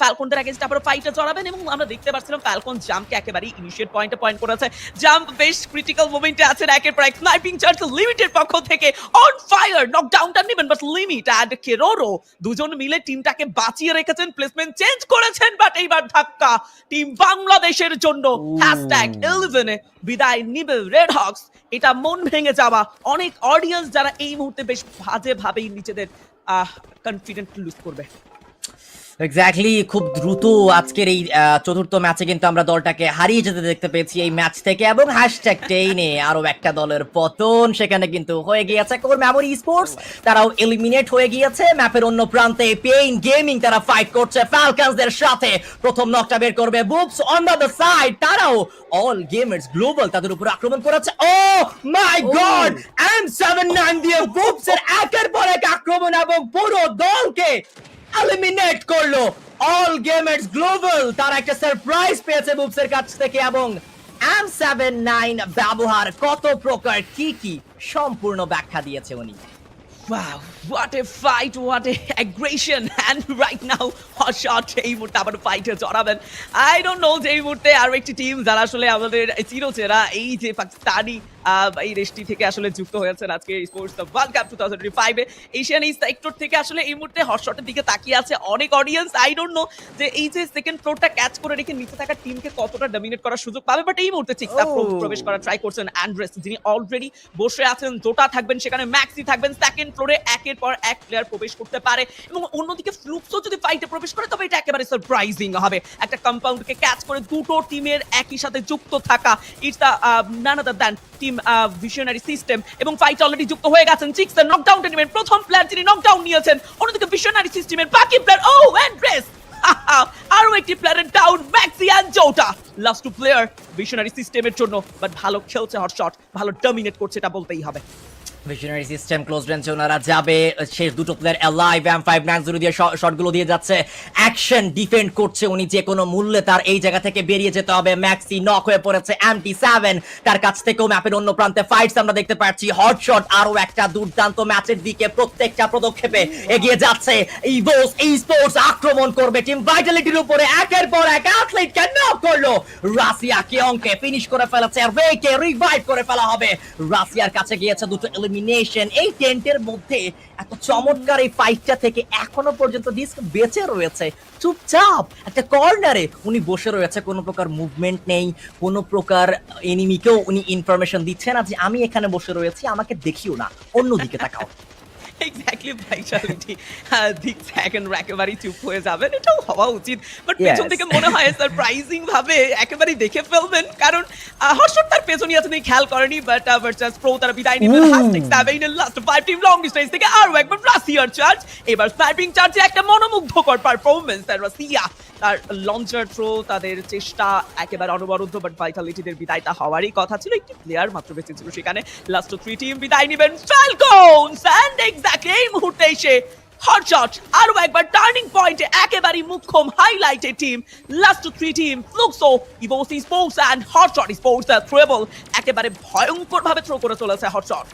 ফ্যালকনদের against আবার ফাইটে জড়াবেন এবং আমরা দেখতে পাচ্ছিলাম ফ্যালকন জাম্পকে একেবারে ইনিশিয়েট পয়েন্টে পয়েন্ট করেছে। জাম্প বেশ ক্রিটিক্যাল মোমেন্টে আছেন একের পর এক স্নাইপিং চার্জ লিমিটের পক্ষ থেকে অন ফায়ার নকডাউনটা নেবেন বাট লিমিট অ্যান্ড কেরোরো দুজন মিলে টিমটাকে বাঁচিয়ে রেখেছেন প্লেসমেন্ট চেঞ্জ করেছেন বাট এইবার ধাক্কা। টিম বাংলাদেশের জন্য হ্যাশট্যাগ ইলেভেনে বিদায় নিবে রেড হক্স এটা মন ভেঙে যাওয়া। অনেক অডিয়েন্স যারা এই মুহূর্তে বেশ বাজে ভাবেই নিজেদের কনফিডেন্ট লুজ করবে। এক্স্যাক্টলি খুব দ্রুত আজকের এই চতুর্থ ম্যাচে কিন্তু আমরা দলটাকে হারিয়ে যেতে দেখতে পেয়েছি এই ম্যাচ থেকে এবং হ্যাশট্যাগ টেইনে আরও একটা দলের পতন সেখানে কিন্তু হয়ে গিয়েছে। কোর মেমোরি স্পোর্টস তারাও এলিমিনেট হয়ে গিয়েছে। ম্যাপের অন্য প্রান্তে পেইন গেমিং তারা ফাইট করছে। ফ্যালকনসদের সাথে প্রথম নকটা বের করবে বুবস অন দ্য সাইড তারাও অল গেমার্স গ্লোবাল তাদের উপর আক্রমণ করেছে। ও my god M seven nine দিয়ে বুবস এর একের পর এক আক্রমণ এবং পুরো দলকে এলিমিনেট করল। অল গেমার্স গ্লোবাল তার একটা সারপ্রাইজ পেয়েছে বুবসের কাছ থেকে এবং এম সেভেন নাইন ব্যবহার কত প্রকার, কি কি সম্পূর্ণ ব্যাখ্যা দিয়েছে উনি। Wow, what a fight, what a aggression. And right now, hot shot এই মুহূর্তে আবার ফাইটে জড়াবেন আই ডোন্ট নো যে এই মুহূর্তে আরও একটি টিম যারা আসলে আমাদের চিরচেরা এই যে পাকিস্তানি এই দেশটি থেকে আসলে যুক্ত হয়েছেন আজকে sports world cup two thousand ফাইভে এশিয়ান এই সেক্টর থেকে আসলে এই মুহূর্তে হট শটের দিকে তাকিয়ে আছে অনেক অডিয়েন্স আই ডোন্ট নো যে এই যে সেকেন্ড ফ্লোরটা ক্যাচ করে রেখে নিচে থাকা টিমকে কতটা ডমিনেট করার সুযোগ পাবে বাট এই মুহূর্তে চিকটা Oh. প্রবেশ করার ট্রাই করছেন অ্যান্ড্রেস যিনি অলরেডি বসে আছেন জোটা থাকবেন সেখানে ম্যাক্সি থাকবেন সেকেন্ড ফ্লোরে একের পর এক প্লেয়ার প্রবেশ করতে পারে এবং অন্যদিকে ফ্লুপসও যদি ফাইটে প্রবেশ করে, তবে এটা একেবারে সারপ্রাইজিং হবে। একটা কম্পাউন্ডকে ক্যাচ করে দুটো টিমের একই সাথে যুক্ত থাকা। It's the none other than team visionary system এবং ফাইট অলরেডি যুক্ত হয়ে গেছেন। সিক্স নকডাউনটা নেবেন প্রথম প্লেয়ার যিনি নকডাউন নিয়েছেন, অন্যদিকে ভিশনারি সিস্টেমের বাকি প্লেয়ার ও অ্যান্ড্রেস আরও একটি প্লেয়ারের down Maxi and Jota last two player visionary সিস্টেমের জন্য বাট ভালো খেলছে হট শট ভালো ডমিনেট করছে, এটা বলতেই হবে। ভিশনারি সিস্টেম ক্লোজ রেঞ্জে ওনারা যাবে। শেষ দুটো player live M five nine zero দিয়ে শটগুলো দিয়ে যাচ্ছে। অ্যাকশন ডিফেন্ড করছে উনি যে কোনো মূল্যে তার এই জায়গা থেকে বেরিয়ে যেতে হবে। ম্যাক্সি নক হয়ে পড়েছে এমটি সেভেন তার কাছ থেকেও ম্যাপের অন্য প্রান্তে ফাইটস আমরা দেখতে পাচ্ছি। হট শট আরও একটা দুর্দান্ত ম্যাচের দিকে প্রত্যেকটা পদক্ষেপে এগিয়ে যাচ্ছে। ইভোস এই স্পোর্টস আক্রমণ করবে। টিম ভাইটালিটির উপরে একের পর এক অ্যাথলিট কে নক করল। রাশিয়া কিয়ংকে ফিনিশ করে ফেলেছে। রেকে রিভাইভ করে ফেলা হবে। রাশিয়ার কাছে গিয়েছে দুটো এলিমিনেশন এই টেন্টের মধ্যে এত চমৎকার এই ফাইটটা থেকে এখনও পর্যন্ত ডিস্ক বেঁচে রয়েছে। চুপচাপ একটা কর্নারে উনি বসে রয়েছে, কোনো প্রকার মুভমেন্ট নেই, কোনো প্রকার এনিমিকেও উনি ইনফরমেশন দিচ্ছে না যে আমি এখানে বসে রয়েছি, আমাকে দেখিও না, অন্যদিকে তাকাও। এক্স্যাক্টলি ভাইচালিটি দিক সেকেন্ড একেবারেই চুপ হয়ে যাবেন এটাও হওয়া উচিত। বাট পেছন থেকে মনে হয় সারপ্রাইজিং ভাবে একেবারেই দেখে ফেলবেন কারণ হর্ষদ তার পেছনই আছে খেয়াল করেনি বাট ভার্সাস প্রো তারা বিদায় Ooh. হাস্টিক স্যাভেইনের last five team long distance থেকে একবার রাশিয়ার চার্জ এবার স্নাইপিং চার্জে একটা মনোমুগ্ধকর পারফরমেন্স তার রাশিয়া তার লঞ্চার থ্রো তাদের চেষ্টা একেবারে অনবরুদ্ধ বাট ভাইটালিটিদের বিদায়টা হওয়ারই কথা ছিল। একটি প্লেয়ার মাত্র বেঁচে ছিল সেখানে। লাস্ট থ্রি টিম বিদায় নেবেন। ফ্যালকনস এন্ড এক্স্যাক্টলি এই মুহূর্তে এসে হটশট আরও একবার টার্নিং পয়েন্টে একেবারে মুখ্যম highlighted team last three team Fluxo ইভোসি sports and hotshot sports throwable একেবারে ভয়ঙ্কর ভাবে থ্রো করে চলেছে হটশট।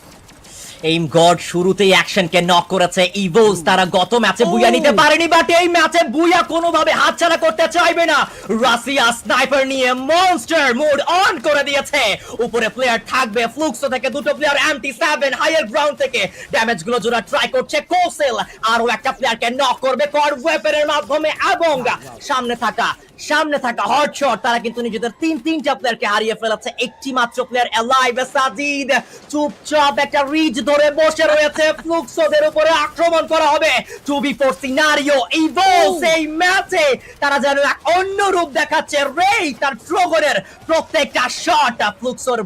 এইম গড শুরুতেই অ্যাকশনকে নক করেছে। ইভোস তারা গত ম্যাচে বুয়া. নিতে পারেনি বাট এই ম্যাচে বুয়া কোনোভাবে হাতছাড়া করতে চাইবে না। রাশিয়া স্নাইপার নিয়ে মনস্টার মোড অন করে দিয়েছে। উপরে প্লেয়ার থাকবে ফ্লুক্সো থেকে দুটো player MT seven higher ground থেকে। ড্যামেজগুলো জোড়া ট্রাই করছে কোসেল আরও একটা প্লেয়ারকে নক করবে কর ওয়েপনের মাধ্যমে এবং সামনে থাকা সামনে থাকা হট শট তারা কিন্তু নিজেদের তিন তিনটা প্লেয়ারকে হারিয়ে ফেলেছে। একটি মাত্র প্লেয়ার এলাইভ সাজিদ। চুপচাপ একটা রিজ ধরে বসে রয়েছে। ফ্লুক্সোদের উপরে আক্রমণ করা হবে। টু বি ফোর সিনারিও ইভোস এই ম্যাচে। তারা যেন এক অন্য রূপ দেখাচ্ছে। রে তার ফ্লোগরের প্রত্যেকটা শট ফ্লুক্সোর